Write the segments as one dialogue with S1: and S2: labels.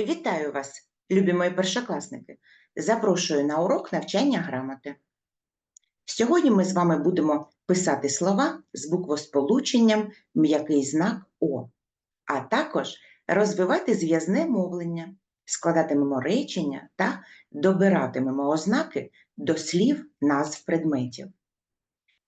S1: Вітаю вас, любі мої першокласники! Запрошую на урок навчання грамоти. Сьогодні ми з вами будемо писати слова з буквосполученням м'який знак О, а також розвивати зв'язне мовлення, складатимемо речення та добиратимемо ознаки до слів назв предметів.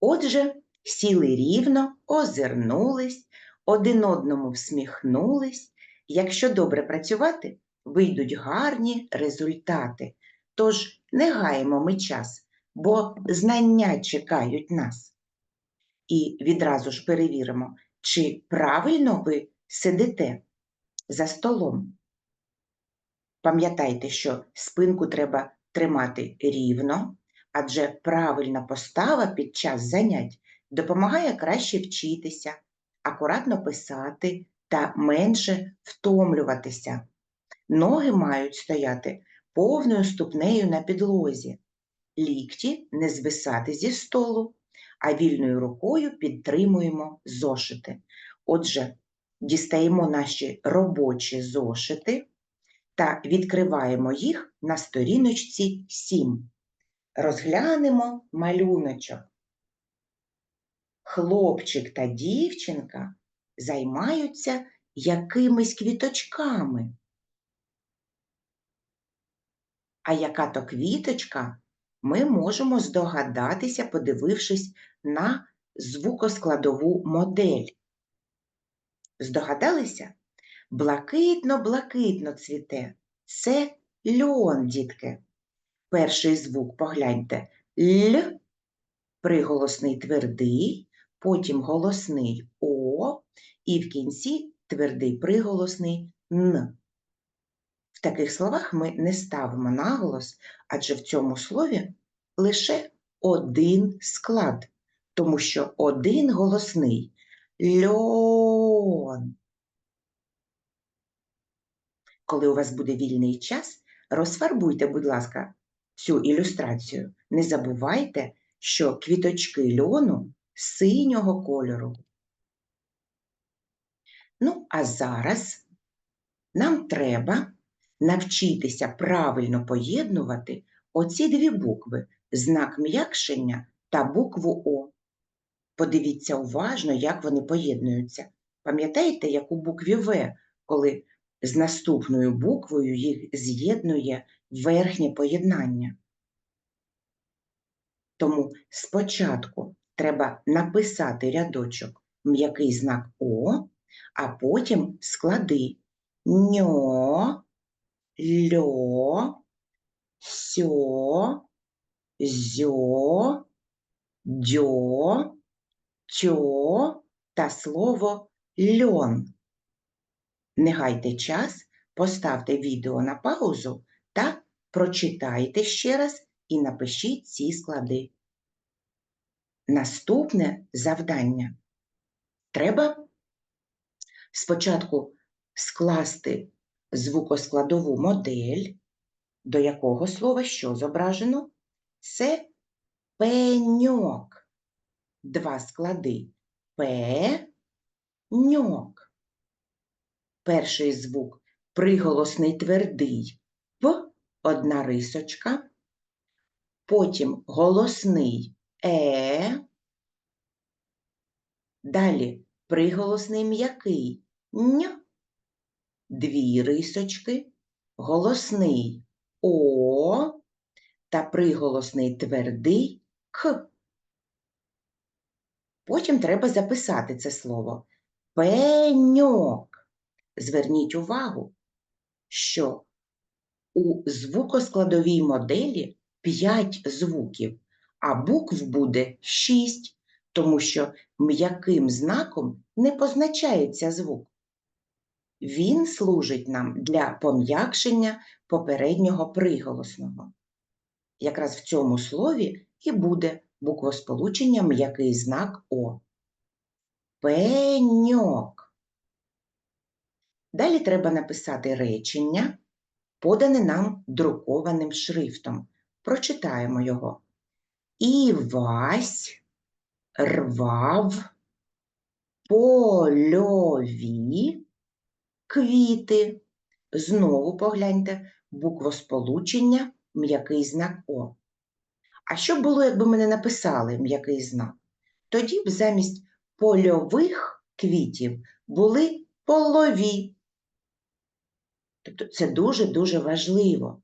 S1: Отже, сіли рівно, озирнулись, один одному всміхнулись. Якщо добре працювати, вийдуть гарні результати. Тож не гаємо ми час, бо знання чекають нас. І відразу ж перевіримо, чи правильно ви сидите за столом. Пам'ятайте, що спинку треба тримати рівно, адже правильна постава під час занять допомагає краще вчитися, акуратно писати та менше втомлюватися. Ноги мають стояти повною ступнею на підлозі, лікті не звисати зі столу, а вільною рукою підтримуємо зошити. Отже, дістаємо наші робочі зошити та відкриваємо їх на сторіночці 7. Розглянемо малюночок. Хлопчик та дівчинка займаються якимись квіточками. А яка то квіточка, ми можемо здогадатися, подивившись на звукоскладову модель. Здогадалися? Блакитно-блакитно цвіте. Це льон, дітки. Перший звук, погляньте, Л, приголосний твердий, потім голосний О, і в кінці твердий приголосний Н. В таких словах ми не ставимо наголос, адже в цьому слові лише один склад, тому що один голосний льон. Коли у вас буде вільний час, розфарбуйте, будь ласка, цю ілюстрацію. Не забувайте, що квіточки льону синього кольору. Ну, а зараз нам треба навчитися правильно поєднувати оці дві букви знак м'якшення та букву О. Подивіться уважно, як вони поєднуються. Пам'ятаєте, як у букві В, коли з наступною буквою їх з'єднує верхнє поєднання? Тому спочатку треба написати рядочок м'який знак О, а потім склади ньо, льо, сьо, зьо, дьо, тьо та слово льон. Не гайте час, поставте відео на паузу та прочитайте ще раз і напишіть ці склади. Наступне завдання. Треба спочатку скласти звукоскладову модель, до якого слова що зображено? Це пеньок. Два склади пеньок. Перший звук приголосний твердий П, одна рисочка, потім голосний Е, далі приголосний м'який Н, дві рисочки, голосний О та приголосний твердий К. Потім треба записати це слово пеньок. Зверніть увагу, що у звукоскладовій моделі 5 звуків, а букв буде 6, тому що м'яким знаком не позначається звук. Він служить нам для пом'якшення попереднього приголосного. Якраз в цьому слові і буде буквосполучення м'який знак О. Пеньок. Далі треба написати речення, подане нам друкованим шрифтом. Прочитаємо його. Івась рвав польові квіти. Знову погляньте буквосполучення м'який знак О. А що було, якби ми не написали м'який знак? Тоді б замість польових квітів були полові. Тобто це дуже-дуже важливо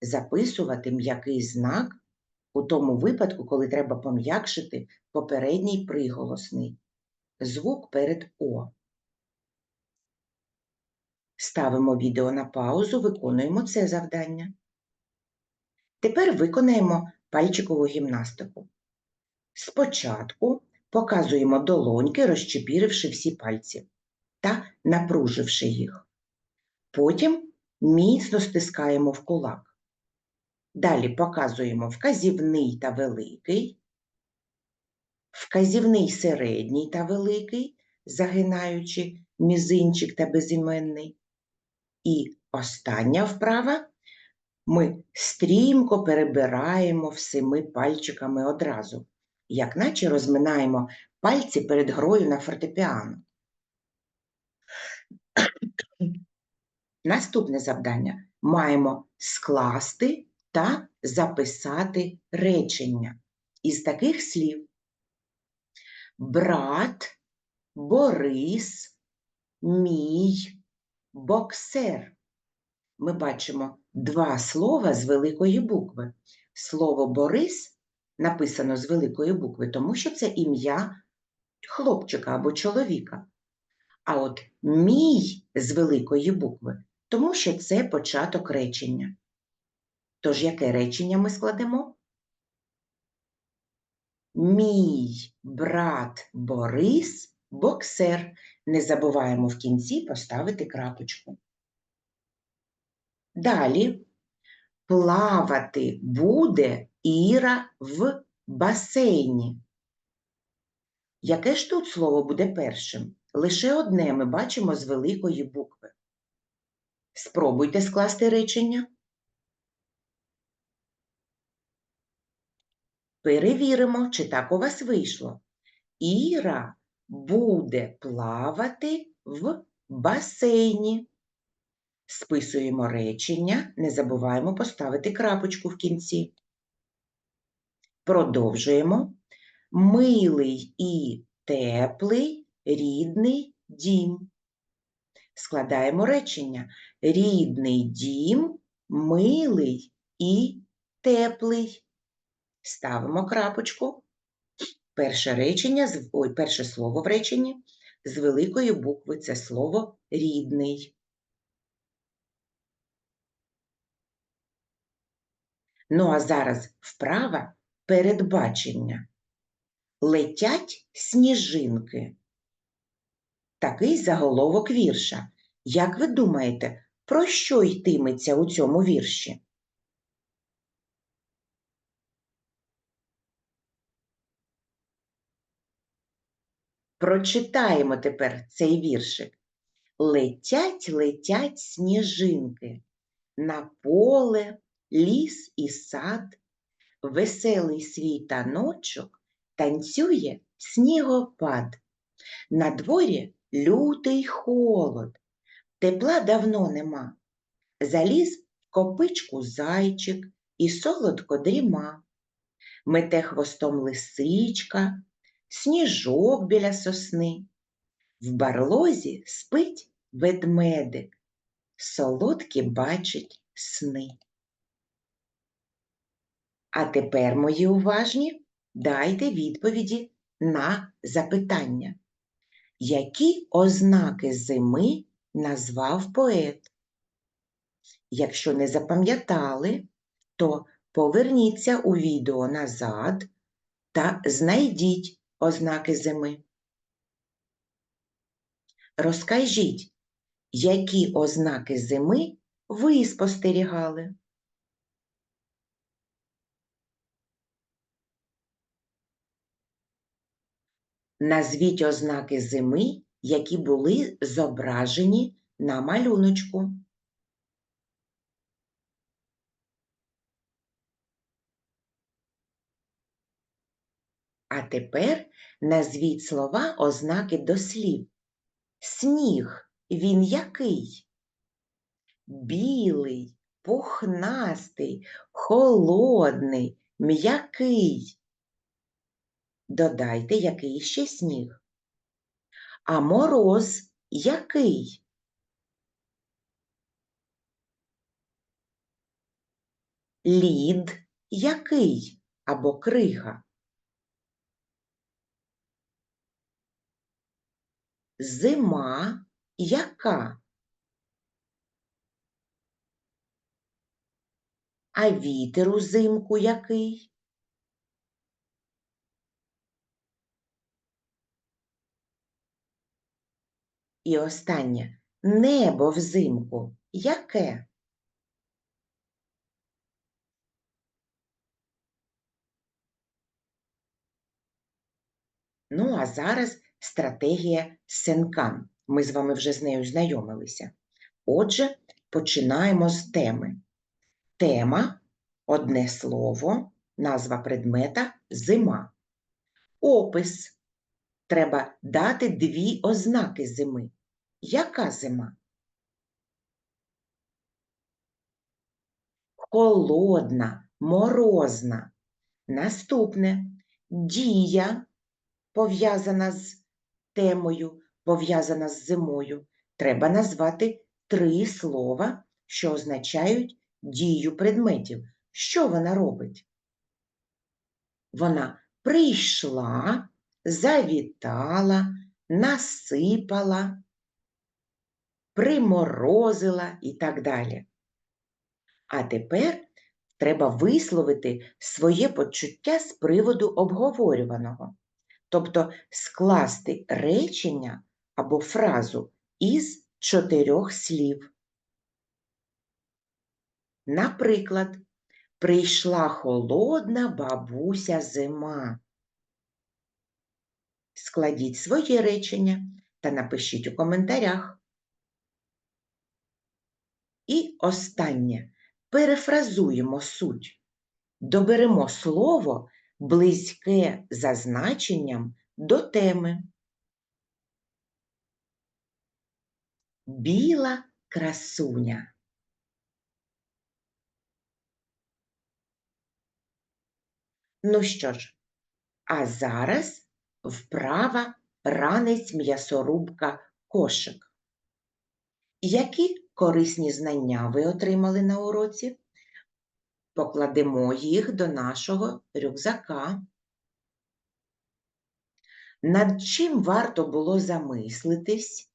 S1: записувати м'який знак у тому випадку, коли треба пом'якшити попередній приголосний звук перед О. Ставимо відео на паузу, виконуємо це завдання. Тепер виконаємо пальчикову гімнастику. Спочатку показуємо долоньки, розчепіривши всі пальці та напруживши їх. Потім міцно стискаємо в кулак. Далі показуємо вказівний та великий, вказівний середній та великий, загинаючи мізинчик та безіменний. І остання вправа. Ми стрімко перебираємо всіми пальчиками одразу, як наче розминаємо пальці перед грою на фортепіано. Наступне завдання. Маємо скласти та записати речення із таких слів: брат, Борис, мій, боксер. Ми бачимо два слова з великої букви. Слово Борис написано з великої букви, тому що це ім'я хлопчика або чоловіка. А от мій з великої букви, тому що це початок речення. Тож яке речення ми складемо? Мій брат Борис боксер. Не забуваємо в кінці поставити крапочку. Далі плавати буде Іра в басейні. Яке ж тут слово буде першим? Лише одне ми бачимо з великої букви. Спробуйте скласти речення. Перевіримо, чи так у вас вийшло. Іра буде плавати в басейні. Списуємо речення, не забуваємо поставити крапочку в кінці. Продовжуємо. Милий і теплий рідний дім. Складаємо речення. Рідний дім, милий і теплий. Ставимо крапочку. Перше речення, ой, перше слово в реченні з великої букви це слово рідний. Ну а зараз вправа передбачення. Летять сніжинки. Такий заголовок вірша. Як ви думаєте, про що йтиметься у цьому вірші? Прочитаємо тепер цей віршик. Летять, летять сніжинки на поле, ліс і сад, веселий свій таночок танцює снігопад. На дворі лютий холод, тепла давно нема. Заліз в копичку зайчик і солодко дріма. Мете хвостом лисичка, сніжок біля сосни. В барлозі спить ведмедик, солодкі бачить сни. А тепер, мої уважні, дайте відповіді на запитання. Які ознаки зими назвав поет? Якщо не запам'ятали, то поверніться у відео назад та знайдіть ознаки зими. Розкажіть, які ознаки зими ви спостерігали? Назвіть ознаки зими, які були зображені на малюночку. А тепер назвіть слова ознаки до слів. Сніг, він який? білий, пухнастий, холодний, м'який. Додайте, який ще сніг. А мороз який? Лід який або крига? Зима яка? А вітер узимку який? І останнє небо взимку яке? Ну, а зараз стратегія Сенкан. Ми з вами вже з нею знайомилися. Отже, починаємо з теми. Тема одне слово, назва предмета зима. Опис. Треба дати дві ознаки зими. Яка зима? Холодна, морозна. Наступне дія, пов'язана з темою, пов'язана з зимою. Треба назвати три слова, що означають дію предметів. Що вона робить? Вона прийшла, завітала, насипала, приморозила і так далі. А тепер треба висловити своє почуття з приводу обговорюваного, тобто скласти речення або фразу із чотирьох слів. Наприклад, прийшла холодна бабуся зима. Складіть своє речення та напишіть у коментарях. І останнє. Перефразуємо суть. Доберемо слово близьке за значенням до теми. Біла красуня. Ну що ж, а зараз вправа ранець м'ясорубка кошик. Які корисні знання ви отримали на уроці? Покладемо їх до нашого рюкзака. Над чим варто було замислитись?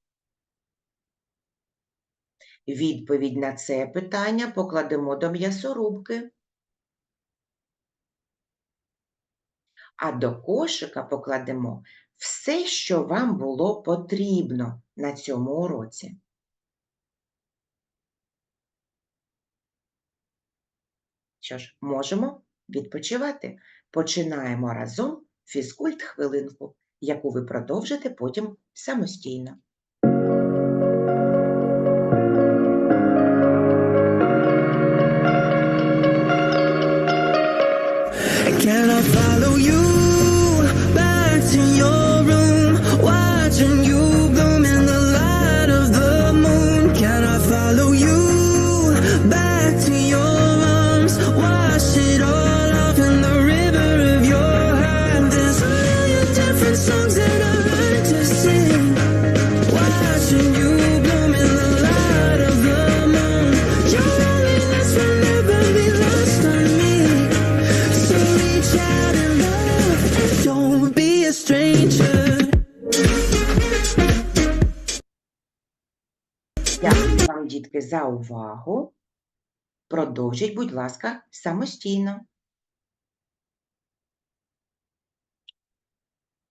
S1: Відповідь на це питання покладемо до м'ясорубки. А до кошика покладемо все, що вам було потрібно на цьому уроці. Що ж, можемо відпочивати. Починаємо разом фізкульт хвилинку, яку ви продовжите потім самостійно. За увагу. Продовжіть, будь ласка, самостійно.